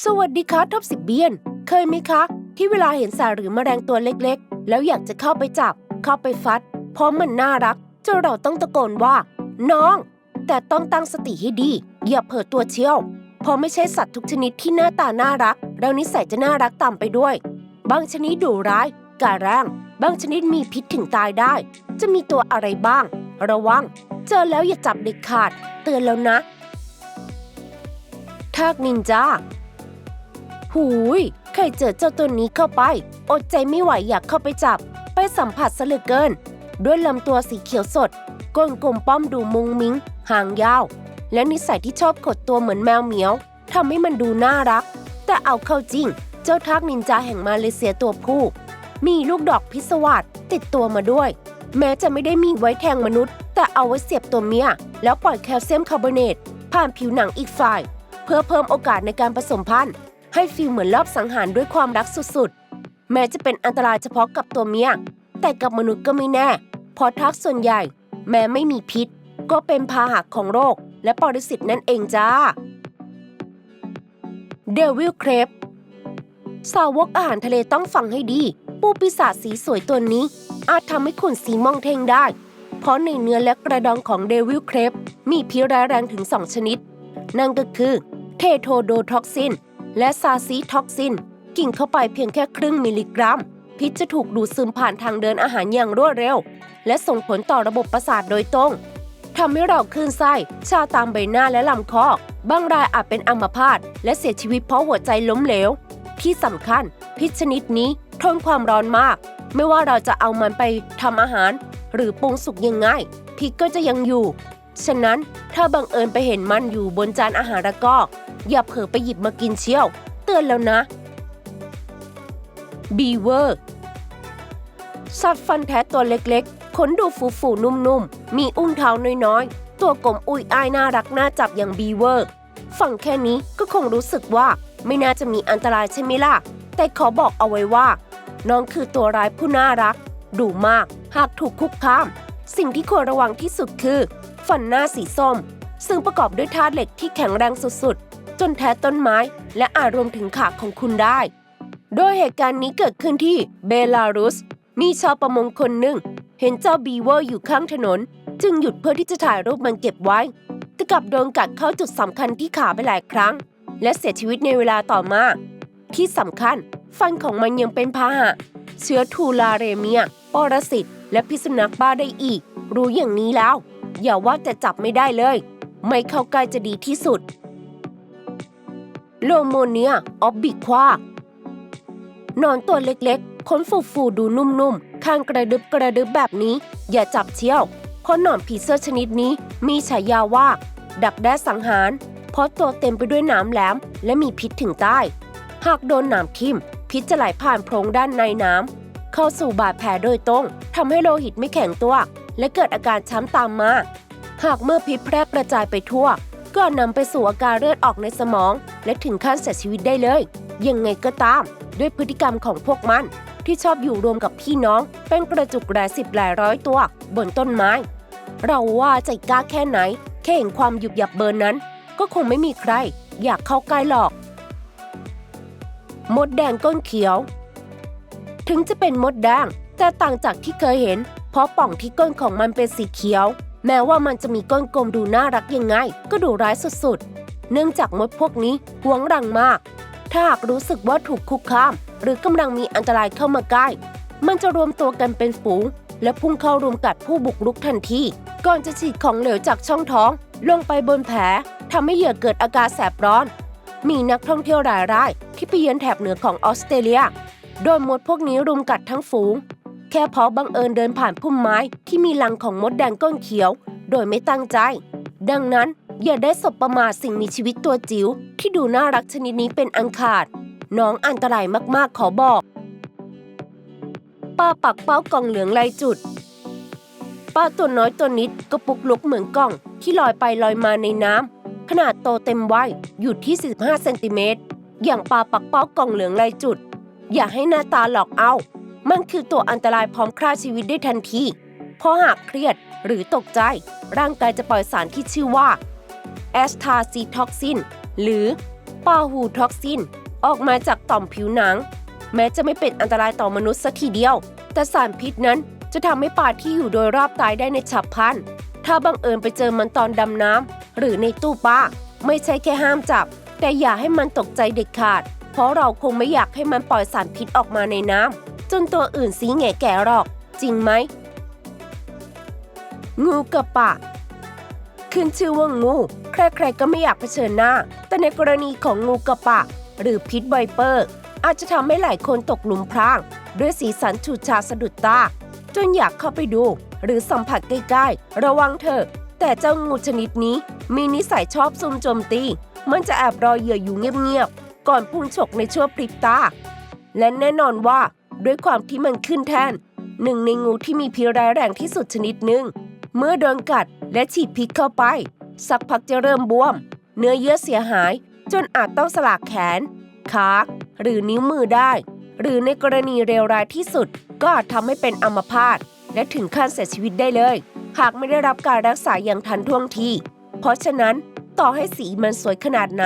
สวัสดีคะท็อปสิบเบียน เคยไหมคะ ที่เวลาเห็นสัตว์หรือแมลงตัวเล็กๆ แล้วอยากจะเข้าไปจับ เข้าไปฟัด เพราะมันน่ารักจนเราต้องตะโกนว่า น้อง แต่ต้องตั้งสติให้ดี อย่าเผลอตัวเชี่ยว เพราะไม่ใช่สัตว์ทุกชนิดที่หน้าตาน่ารัก แล้วนิสัยจะน่ารักตามไปด้วย บางชนิดดุร้ายกาแรงบางชนิดมีพิษถึงตายได้ จะมีตัวอะไรบ้าง ระวัง เจอแล้วอย่าจับเด็ดขาด เตือนแล้วนะ ทากนินจา หูยเคยเจอเจ้าตัวนี้เข้าไป อดใจไม่ไหวอยากเข้าไปจับ ไปสัมผัสซะเหลือเกิน ด้วยลำตัวสีเขียวสดก้นกลมป้อมดูมุงมิง หางยาว และนิสัยที่ชอบขดตัวเหมือนแมวเหมียวทำให้มันดูน่ารัก แต่เอาเข้าจริง เจ้าทากนินจาแห่งมาเลเซียตัวผู้ มีลูกดอกพิศวาสติดตัวมาด้วย แม้จะไม่ได้มีไว้แทงมนุษย์ แต่เอาไว้เสียบตัวเมีย แล้วปล่อยแคลเซียมคาร์บอเนตผ่านผิวหนังอีกฝ่าย เพื่อเพิ่มโอกาสในการผสมพันธุ์ ให้ฟีลเหมือนรอบสังหารด้วยความรักสุดๆ แม้จะเป็นอันตรายเฉพาะกับตัวเมีย แต่กับมนุษย์ก็ไม่แน่ เพราะทักส่วนใหญ่ แม้ไม่มีพิษ ก็เป็นพาหะของโรค และปรสิตนั่นเองจ้าเดวิลเครปสาวกอาหารทะเลต้องฟังให้ดี ปูปีศาจสีสวยตัวนี้ อาจทำให้คุณสีมองเทงได้ เพราะในเนื้อและกระดองของเดวิลเครปมีพิษร้ายแรงถึง2ชนิด นั่นก็คือเทโทโดท็อกซิน และซาซีท็อกซิน กินเข้าไปเพียงแค่ครึ่งมิลลิกรัม พิษจะถูกดูดซึมผ่านทางเดินอาหารอย่างรวดเร็ว และส่งผลต่อระบบประสาทโดยตรงทำให้เราคลื่นไส้ ชาตามใบหน้าและลำคอบางรายอาจเป็นอัมพาตและเสียชีวิตเพราะหัวใจล้มเหลว ที่สำคัญ พิษชนิดนี้ทนความร้อนมาก ไม่ว่าเราจะเอามันไปทำอาหาร หรือปรุงสุกยังไงพิษก็จะยังอยู่ ฉะนั้นถ้าบังเอิญไปเห็นมันอยู่บนจานอาหารแล้วก็ อย่าเผลอไปหยิบมากินเชี่ยว เตือนแล้วนะบีเวอร์สัตว์ฟันแท้ตัวเล็กๆ ขนดูฟูฟูๆนุ่มๆ มีอุ้งเท้าน้อยๆ ตัวกลมอุ้ยอ้ายน่ารักน่าจับอย่างบีเวอร์ฟังแค่นี้ก็คงรู้สึกว่าไม่น่าจะมีอันตรายใช่ไหมล่ะ แต่ขอบอกเอาไว้ว่า น้องคือตัวร้ายผู้น่ารัก ดุมาก หากถูกคุกคาม สิ่งที่ควรระวังที่สุดคือ ฟันหน้าสีส้ม ซึ่งประกอบด้วยธาตุเหล็กที่แข็งแรงสุดๆ จนแท้ต้นไม้ และอาจรวมถึงขาของคุณได้ โดยเหตุการณ์นี้เกิดขึ้นที่เบลารุส มีชาวประมงคนหนึ่ง เห็นเจ้าบีเวอร์อยู่ข้างถนน จึงหยุดเพื่อที่จะถ่ายรูปมันเก็บไว้ แต่กลับโดนกัดเข้าจุดสำคัญที่ขาไปหลายครั้ง และเสียชีวิตในเวลาต่อมา ที่สำคัญ ฟันของมันยังเป็นพาหะ เชื้อทูลาเรเมียปรสิตและพิษสุนัขบ้าได้อีก รู้อย่างนี้แล้ว อย่าว่าแต่จับไม่ได้เลย ไม่เข้าใกล้จะดีที่สุด โลโมเนียออบบิควานอนตัวเล็กๆขนฟูๆดูนุ่มๆ ข้างกระดึบกระดึบแบบนี้ อย่าจับเชี่ยวเพราะหนอนผีเสื้อชนิดนี้มีฉายาว่า ดักแด้สังหาร เพราะตัวเต็มไปด้วยหนามแหลม และมีพิษถึงใต้ หากโดนหนามทิ่ม พิษจะไหลผ่านโพรงด้านในน้ำเข้าสู่บาดแผลโดยตรงทำให้โลหิตไม่แข็งตัว และเกิดอาการช้ำตามมา หากเมื่อพิษแพร่กระจายไปทั่ว ก็นำไปสู่อาการเลือดออกในสมอง และถึงขั้นเสียชีวิตได้เลย ยังไงก็ตาม ด้วยพฤติกรรมของพวกมัน ที่ชอบอยู่รวมกับพี่น้อง เป็นกระจุกหลายสิบหลายร้อยตัว บนต้นไม้ เราว่าใจกล้าแค่ไหน แค่เห็นความหยุบหยับเบอร์นั้น ก็คงไม่มีใคร อยากเข้าใกล้หรอก มดแดงก้นเขียว ถึงจะเป็นมดแดงแต่ต่างจากที่เคยเห็น เพราะป่องที่ก้นของมันเป็นสีเขียว แม้ว่ามันจะมีก้นกลมดูน่ารักยังไง ก็ดูร้ายสุดๆ เนื่องจากมดพวกนี้หวงรังมาก ถ้าหากรู้สึกว่าถูกคุกคาม หรือกำลังมีอันตรายเข้ามาใกล้ มันจะรวมตัวกันเป็นฝูง และพุ่งเข้ารุมกัดผู้บุกรุกทันที ก่อนจะฉีดของเหลวจากช่องท้อง ลงไปบนแผลทำให้เหยื่อเกิดอาการแสบร้อน มีนักท่องเที่ยวรายรายที่ไปเยือนแถบเหนือของออสเตรเลีย โดยมดพวกนี้รุมกัดทั้งฝูง แค่เพราะบังเอิญเดินผ่านพุ่มไม้ที่มีรังของมดแดงก้นเขียว โดยไม่ตั้งใจ ดังนั้นอย่าได้สบประมาทสิ่งมีชีวิตตัวจิ๋วที่ดูน่ารักชนิดนี้เป็นอันขาด น้องอันตรายมากๆขอบอก ป้าปักเป้ากล่องเหลืองลายจุด ป้าตัวน้อยตัวนิดก็ปุกลุกเหมือนกล่อง ที่ลอยไปลอยมาในน้ำขนาดโตเต็มวัยอยู่ที่ 45เซนติเมตรอย่างปลาปักเป้ากล่องเหลืองลายจุด อย่าให้หน้าตาหลอกเอา มันคือตัวอันตรายพร้อมฆ่าชีวิตได้ทันที เพราะหากเครียดหรือตกใจ ร่างกายจะปล่อยสารที่ชื่อว่าแอสทาซีท็อกซินหรือปาฮูท็อกซินออกมาจากต่อมผิวหนัง แม้จะไม่เป็นอันตรายต่อมนุษย์สัทีเดียว แต่สารพิษนั้นจะทำให้ปลาที่อยู่โดยรอบตายได้ในฉับพลัน ถ้าบังเอิญไปเจอมันตอนดำน้ำหรือในตู้ปลาไม่ใช่แค่ห้ามจับ แต่อย่าให้มันตกใจเด็ดขาด เพราะเราคงไม่อยากให้มันปล่อยสารพิษออกมาในน้ำ จนตัวอื่นสีแง่แก่หรอก จริงไหม งูกระปะ ขึ้นชื่อว่างู ใครๆก็ไม่อยากเผชิญหน้า แต่ในกรณีของงูกระปะ หรือพิษไวเปอร์ อาจจะทำให้หลายคนตกหลุมพราง ด้วยสีสันฉูดฉาดสะดุดตา จนอยากเข้าไปดู หรือสัมผัสใกล้ๆ ระวังเถอะ แต่เจ้างูชนิดนี้ มีนิสัยชอบซุ่มโจมตี มันจะแอบรอเหยื่ออยู่เงียบๆ ก่อนพุ่งฉกในชั่วพริบตา และแน่นอนว่า ด้วยความที่มันขึ้นแทนหนึ่งในงูที่มีพิษร้ายแรงที่สุดชนิดหนึ่ง เมื่อโดนกัดและฉีดพิษเข้าไป สักพักจะเริ่มบวม เนื้อเยื่อเสียหาย จนอาจต้องสลากแขน ขา หรือนิ้วมือได้ หรือในกรณีเลวร้ายที่สุด ก็อาจทำให้เป็นอัมพาตและถึงขั้นเสียชีวิตได้เลย หากไม่ได้รับการรักษาอย่างทันท่วงที เพราะฉะนั้นต่อให้สีมันสวยขนาดไหน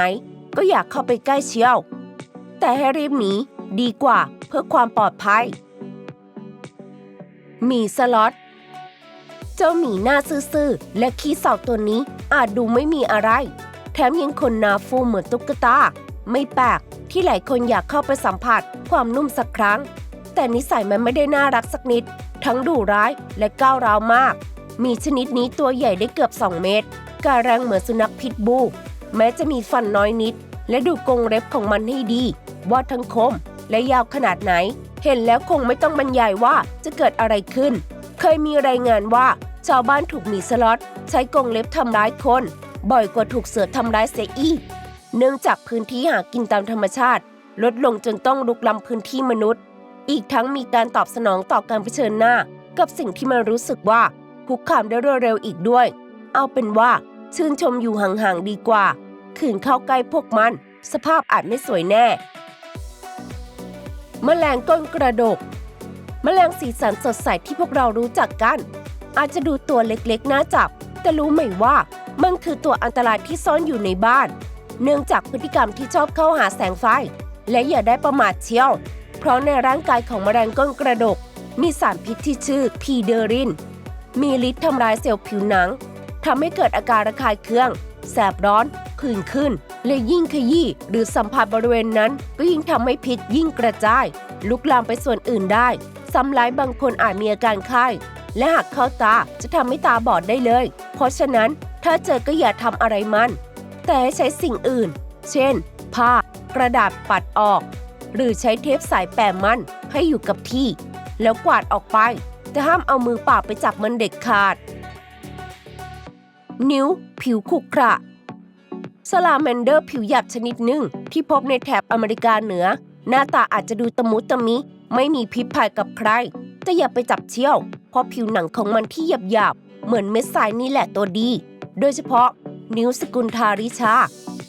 ก็อยากเข้าไปใกล้เชียว แต่ให้รีบหนี ดีกว่าเพื่อความปลอดภัย หมีสล็อต เจ้าหมีหน้าซื่อๆ และขี้เสาตัวนี้อาจดูไม่มีอะไร แถมยังคนหนาฟูเหมือนตุ๊กตา ไม่แปลกที่หลายคนอยากเข้าไปสัมผัสความนุ่มสักครั้ง แต่นิสัยมันไม่ได้น่ารักสักนิด ทั้งดุร้ายและก้าวร้าวมาก มีชนิดนี้ตัวใหญ่ได้เกือบ 2 เมตรการแรงเหมือนสุนัขพิษบู แม้จะมีฟันน้อยนิด และดูกรงเล็บของมันให้ดี ว่าทั้งคม และยาวขนาดไหน เห็นแล้วคงไม่ต้องบรรยายว่าจะเกิดอะไรขึ้น เคยมีรายงานว่าชาวบ้านถูกหมีสล็อตใช้กรงเล็บทำร้ายคน บ่อยกว่าถูกเสือทำร้ายเสียอีก เนื่องจากพื้นที่หากินตามธรรมชาติ ลดลงจนต้องลุกล้ำพื้นที่มนุษย์ อีกทั้งมีการตอบสนองต่อการเผชิญหน้า กับสิ่งที่มันรู้สึกว่าคุกคามได้รวดเร็วอีกด้วย เอาเป็นว่าชื่นชมอยู่ห่างๆดีกว่า ขืนเข้าใกล้พวกมัน สภาพอาจไม่สวยแน่ แมลงก้นกระดกแมลงสีสันสดใสที่พวกเรารู้จักกัน อาจจะดูตัวเล็กๆ น่าจับ แต่รู้ไหมว่า มันคือตัวอันตรายที่ซ่อนอยู่ในบ้าน เนื่องจากพฤติกรรมที่ชอบเข้าหาแสงไฟ และอย่าได้ประมาทเชี่ยว เพราะในร่างกายของแมลงก้นกระดก มีสารพิษที่ชื่อพีเดอริน มีฤทธิ์ทำลายเซลล์ผิวหนังทำให้เกิดอาการระคายเคือง แสบร้อน ผื่นขึ้น และยิ่งขยี้หรือสัมผัสบริเวณนั้น ก็ยิ่งทำให้พิษยิ่งกระจาย ลุกลามไปส่วนอื่นได้ซ้ำร้ายบางคนอาจมีอาการไข้ และหากเข้าตาจะทำให้ตาบอดได้เลย เพราะฉะนั้นถ้าเจอก็อย่าทำอะไรมัน แต่ให้ใช้สิ่งอื่น เช่น ผ้ากระดาษปัดออก หรือใช้เทปสายแปะมันให้อยู่กับที่ แล้วกวาดออกไปแต่ห้ามเอามือเปล่าไปจับมันเด็ดขาด นิ้ว ผิวขรุขระ สลาแมนเดอร์ผิวหยาบชนิดหนึ่งที่พบในแถบอเมริกาเหนือ หน้าตาอาจจะดูตะมุตะมิ ไม่มีพิษภัยกับใคร แต่อย่าไปจับเชี่ยว เพราะผิวหนังของมันที่หยาบหยาบเหมือนเม็ดทรายนี่แหละตัวดี โดยเฉพาะนิ้วสกุลทาริชา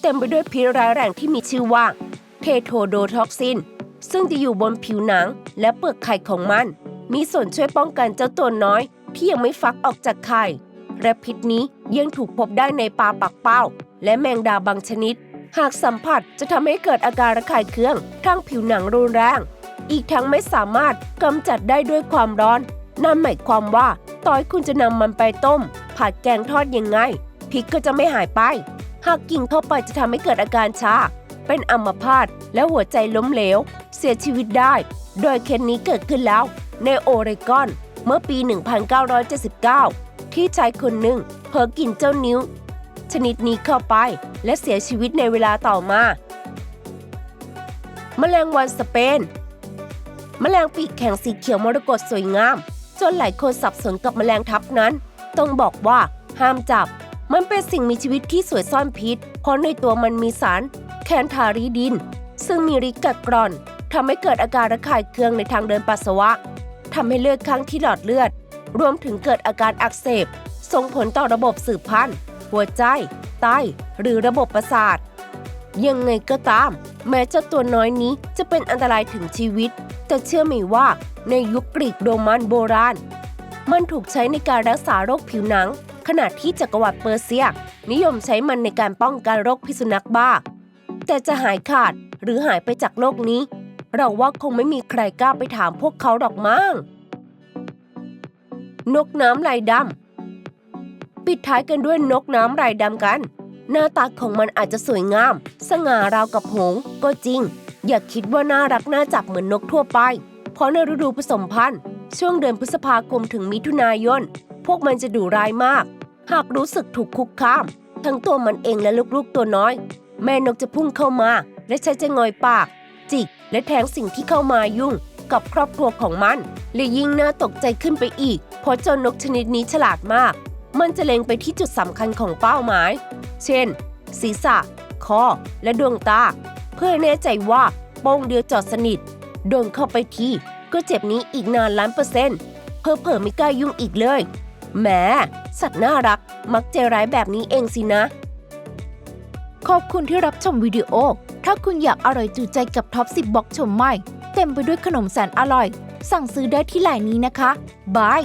เต็มไปด้วยพิษร้ายแรงที่มีชื่อว่าเทโทโดท็อกซิน ซึ่งจะอยู่บนผิวหนังและเปลือกไข่ของมัน มีส่วนช่วยป้องกันเจ้าตัวน้อยที่ยังไม่ฟักออกจากไข่และพิษนี้ยังถูกพบได้ในปลาปักเป้า และแมงดาบางชนิด หากสัมผัสจะทำให้เกิดอาการระคายเคืองทางผิวหนังรุนแรง อีกทั้งไม่สามารถกำจัดได้ด้วยความร้อน นั่นหมายความว่าต่อยคุณจะนำมันไปต้ม ผัดแกงทอดยังไงพิษก็จะไม่หายไป หากกินเข้าไปจะทำให้เกิดอาการชาเป็นอัมพาตและหัวใจล้มเหลว เสียชีวิตได้ โดยเคสนี้เกิดขึ้นแล้ว ในโอเรกอน เมื่อปี 1979 ที่ชายคนหนึ่งเผลอกินเจ้านิ้ว ชนิดนี้เข้าไป และเสียชีวิตในเวลาต่อมา แมลงวันสเปน แมลงปีกแข็งสีเขียวมรกตสวยงาม จนหลายคนสับสนกับแมลงทับนั้น ต้องบอกว่าห้ามจับ มันเป็นสิ่งมีชีวิตที่สวยซ่อนพิษ เพราะในตัวมันมีสาร แคนทารีดิน ซึ่งมีฤทธิ์กัดกร่อนทำให้เกิดอาการระคายเคืองในทางเดินปัสสาวะทำให้เลือดข้างที่หลอดเลือด รวมถึงเกิดอาการอักเสบ ส่งผลต่อระบบสืบพันธุ์ หัวใจ ไต หรือระบบประสาท ยังไงก็ตาม แม้เจ้าตัวน้อยนี้จะเป็นอันตรายถึงชีวิต แต่เชื่อไหมว่าในยุคกรีกโรมันโบราณ มันถูกใช้ในการรักษาโรคผิวหนัง ขณะที่จักรวรรดิเปอร์เซีย นิยมใช้มันในการป้องกันโรคพิษสุนัขบ้า แต่จะหายขาดหรือหายไปจากโลกนี้ เราว่าคงไม่มีใครกล้าไปถามพวกเขาหรอกมั้งนกน้ำลายดำ ปิดท้ายกันด้วยนกน้ำลายดำกัน หน้าตาของมันอาจจะสวยงาม สง่าราวกับหงส์ก็จริง อย่าคิดว่าน่ารักน่าจับเหมือนนกทั่วไป เพราะในฤดูผสมพันธุ์ ช่วงเดือนพฤษภาคมถึงมิถุนายน พวกมันจะดุร้ายมาก หากรู้สึกถูกคุกคาม ทั้งตัวมันเองและลูกๆตัวน้อย แม่นกจะพุ่งเข้ามา และใช้จะงอยปาก จิก และแทงสิ่งที่เข้ามายุ่งกับครอบครัวของมัน และยิ่งน่าตกใจขึ้นไปอีก เพราะเจ้านกชนิดนี้ฉลาดมาก มันจะเล็งไปที่จุดสำคัญของเป้าหมาย เช่น ศีรษะ คอ และดวงตา เพื่อแน่ใจว่าโป้งเดียจอดสนิท โดนเข้าไปทีก็เจ็บนี้อีกนานล้านเปอร์เซ็นต์เพอเผลอไม่กล้ายุ่งอีกเลยแหมสัตว์น่ารักมักใจร้ายแบบนี้เองสินะ ขอบคุณที่รับชมวิดีโอ ถ้าคุณอยากอร่อยจูใจกับท็อป 10บล็อกชมใหม่ เต็มไปด้วยขนมแสนอร่อย สั่งซื้อได้ที่ไลน์นี้นะคะบาย